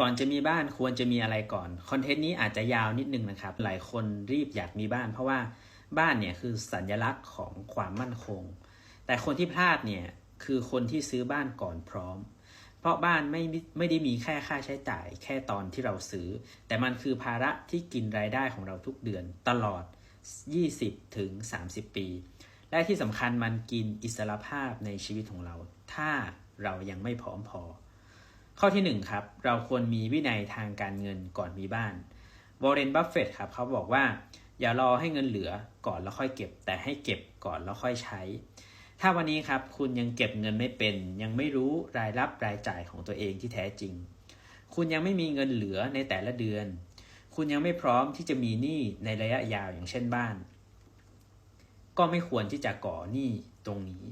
ก่อนจะมีบ้านควรจะมีอะไรก่อนคอนเทนต์นี้อาจจะยาวนิดนึงนะครับ หลายคนรีบอยากมีบ้าน เพราะว่าบ้านเนี่ยคือสัญลักษณ์ของความมั่นคง แต่คนที่พลาดเนี่ยคือคนที่ซื้อบ้านก่อนพร้อม เพราะบ้านไม่ไม่ได้มีแค่ค่าใช้จ่าย แค่ตอนที่เราซื้อ แต่มันคือภาระที่กินรายได้ของเราทุกเดือนตลอด 20ถึง30 ปี และที่สำคัญมันกินอิสรภาพในชีวิตของเรา ถ้าเรายังไม่พร้อมพอ ข้อที่ 1 ครับ เราควรมีวินัยทางการเงินก่อนมีบ้านวอร์เรนบัฟเฟตครับเขาบอกว่า อย่ารอให้เงินเหลือก่อนแล้วค่อยเก็บ แต่ให้เก็บก่อนแล้วค่อยใช้ ถ้าวันนี้ครับคุณยังเก็บเงินไม่เป็น ยังไม่รู้รายรับรายจ่ายของตัวเองที่แท้จริง คุณยังไม่มีเงินเหลือในแต่ละเดือน คุณยังไม่พร้อมที่จะมีหนี้ในระยะยาวอย่างเช่นบ้าน ก็ไม่ควรที่จะก่อหนี้ตรงนี้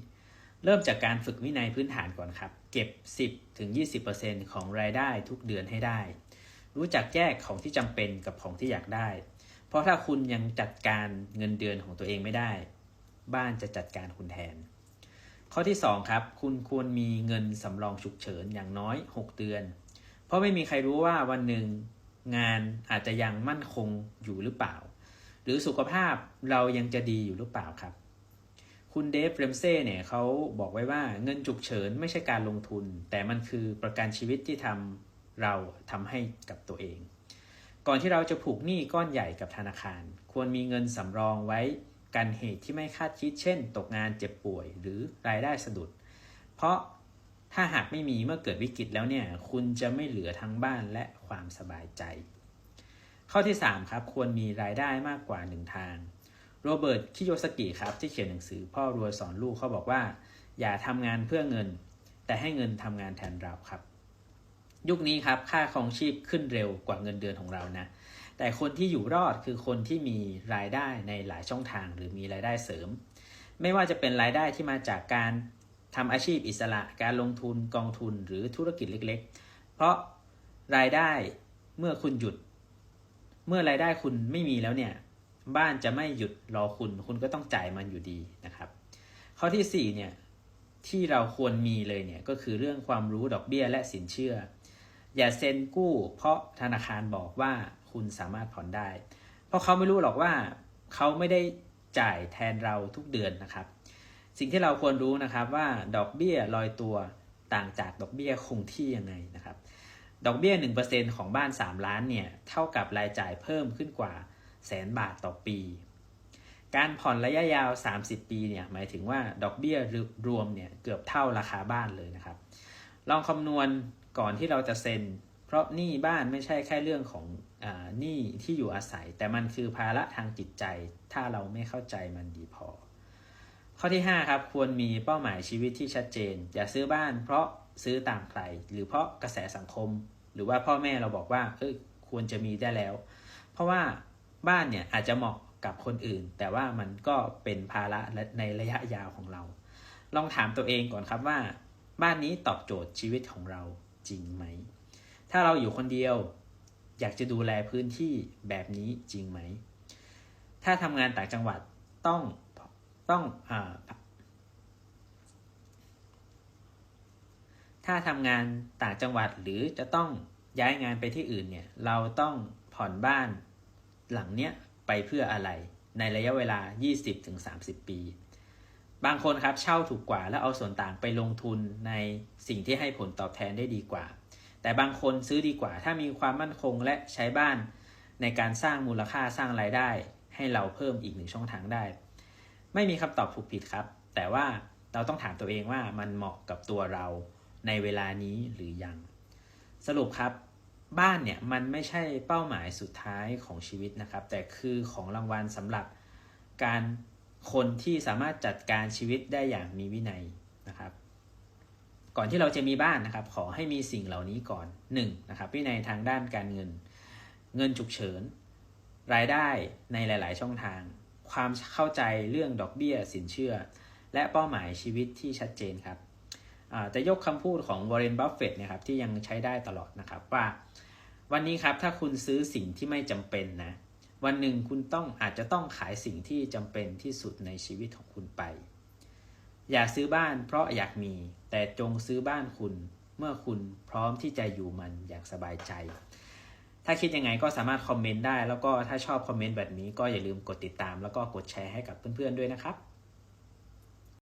เริ่มจากการฝึกวินัยพื้นฐานก่อนครับ เก็บ 10ถึง20%ของรายได้ทุกเดือนให้ได้ รู้จักแยกของที่จำเป็นกับของที่อยากได้ เพราะถ้าคุณยังจัดการเงินเดือนของตัวเองไม่ได้ บ้านจะจัดการคุณแทน ข้อที่ 2 ครับ คุณควรมีเงินสำรองฉุกเฉินอย่างน้อย 6 เดือน เพราะไม่มีใครรู้ว่าวันหนึ่งงานอาจจะยังมั่นคงอยู่หรือเปล่า หรือสุขภาพเรายังจะดีอยู่หรือเปล่าครับ คุณเดฟเรมเซ่เนี่ยเขาบอกไว้ว่าเงินฉุกเฉินไม่ใช่การลงทุน แต่มันคือประกันชีวิตที่ทำเราทำให้กับตัวเอง ก่อนที่เราจะผูกหนี้ก้อนใหญ่กับธนาคาร ควรมีเงินสำรองไว้กันเหตุที่ไม่คาดคิด เช่น ตกงานเจ็บป่วยหรือรายได้สะดุด เพราะถ้าหากไม่มีเมื่อเกิดวิกฤตแล้วเนี่ย คุณจะไม่เหลือทั้งบ้านและความสบายใจ ข้อที่ 3 ครับ ควรมีรายได้มากกว่า 1 ทาง โรเบิร์ต คิโยสกิครับที่เขียนหนังสือพ่อรวยสอนลูกเขาบอกว่า อย่าทำงานเพื่อเงิน แต่ให้เงินทำงานแทนเราครับ ยุคนี้ครับค่าครองชีพขึ้นเร็วกว่าเงินเดือนของเรานะแต่คนที่อยู่รอดคือคนที่มีรายได้ในหลายช่องทางหรือมีรายได้เสริม ไม่ว่าจะเป็นรายได้ที่มาจากการทำอาชีพอิสระ การลงทุนกองทุนหรือธุรกิจเล็ก ๆ เพราะรายได้เมื่อคุณหยุด เมื่อรายได้คุณไม่มีแล้วเนี่ย บ้านจะไม่หยุดรอคุณ คุณก็ต้องจ่ายมันอยู่ดีนะครับ ข้อที่4เนี่ยที่เราควรมีเลยเนี่ยก็คือเรื่องความรู้ดอกเบี้ยและสินเชื่อ อย่าเซ็นกู้ เพราะธนาคารบอกว่าคุณสามารถผ่อนได้ เพราะเขาไม่รู้หรอกว่าเขาไม่ได้จ่ายแทนเราทุกเดือนนะครับ สิ่งที่เราควรรู้นะครับว่าดอกเบี้ยลอยตัวต่างจากดอกเบี้ยคงที่ยังไงนะครับ ดอกเบี้ย 1%ของบ้าน 3 ล้านเนี่ยเท่ากับรายจ่ายเพิ่มขึ้นกว่า แสนบาทต่อปี การผ่อนระยะยาว 30 ปีเนี่ยหมายถึงว่าดอกเบี้ยรวมเนี่ยเกือบเท่าราคาบ้านเลยนะครับ ลองคำนวณก่อนที่เราจะเซ็น เพราะหนี้บ้านไม่ใช่แค่เรื่องของอหนี้ที่อยู่อาศัย แต่มันคือภาระทางจิตใจ ถ้าเราไม่เข้าใจมันดีพอ ข้อที่ 5 ครับ ควรมีเป้าหมายชีวิตที่ชัดเจน อย่าซื้อบ้าน เพราะซื้อตามใคร หรือเพราะกระแสสังคม หรือว่าพ่อแม่เราบอกว่าเอ้ยควรจะมีได้แล้ว เพราะว่า บ้านเนี่ยอาจจะเหมาะกับคนอื่น แต่ว่ามันก็เป็นภาระในระยะยาวของเรา ลองถามตัวเองก่อนครับว่า บ้านนี้ตอบโจทย์ชีวิตของเราจริงไหม ถ้าเราอยู่คนเดียว อยากจะดูแลพื้นที่แบบนี้จริงไหม ถ้าทำงานต่างจังหวัดต้องต้องอถ้าทำงานต่างจังหวัดหรือจะต้องย้ายงานไปที่อื่นเนี่ย เราต้องผ่อนบ้าน หลังเนี้ยไปเพื่ออะไร ในระยะเวลา 20-30 ปี บางคนครับเช่าถูกกว่าแล้วเอาส่วนต่างไปลงทุนในสิ่งที่ให้ผลตอบแทนได้ดีกว่า แต่บางคนซื้อดีกว่า ถ้ามีความมั่นคงและใช้บ้านในการสร้างมูลค่าสร้างรายได้ ให้เราเพิ่มอีกหนึ่งช่องทางได้ ไม่มีคำตอบถูกผิดครับ แต่ว่าเราต้องถามตัวเองว่ามันเหมาะกับตัวเราในเวลานี้หรือยัง สรุปครับ บ้านเนี่ยมันไม่ใช่เป้าหมายสุดท้ายของชีวิตนะครับ แต่คือของรางวัลสำหรับการคนที่สามารถจัดการชีวิตได้อย่างมีวินัยนะครับ ก่อนที่เราจะมีบ้านนะครับ ขอให้มีสิ่งเหล่านี้ก่อน1นะครับวินัยทางด้านการเงิน เงินฉุกเฉิน รายได้ในหลาย ๆ ช่องทาง ความเข้าใจเรื่องดอกเบี้ยสินเชื่อ และเป้าหมายชีวิตที่ชัดเจนครับ จะยกคำพูดของวอร์เรนบัฟเฟตต์นะครับที่ยังใช้ได้ตลอดนะครับว่า วันนี้ครับถ้าคุณซื้อสิ่งที่ไม่จำเป็นนะวันหนึ่งคุณต้องอาจจะต้องขายสิ่งที่จำเป็นที่สุดในชีวิตของคุณไป อย่าซื้อบ้านเพราะอยากมี แต่จงซื้อบ้านคุณเมื่อคุณพร้อมที่จะอยู่มันอย่างสบายใจ ถ้าคิดยังไงก็สามารถคอมเมนต์ได้ แล้วก็ถ้าชอบคอมเมนต์แบบนี้ก็อย่าลืมกดติดตาม แล้วก็กดแชร์ให้กับเพื่อนๆด้วยนะครับ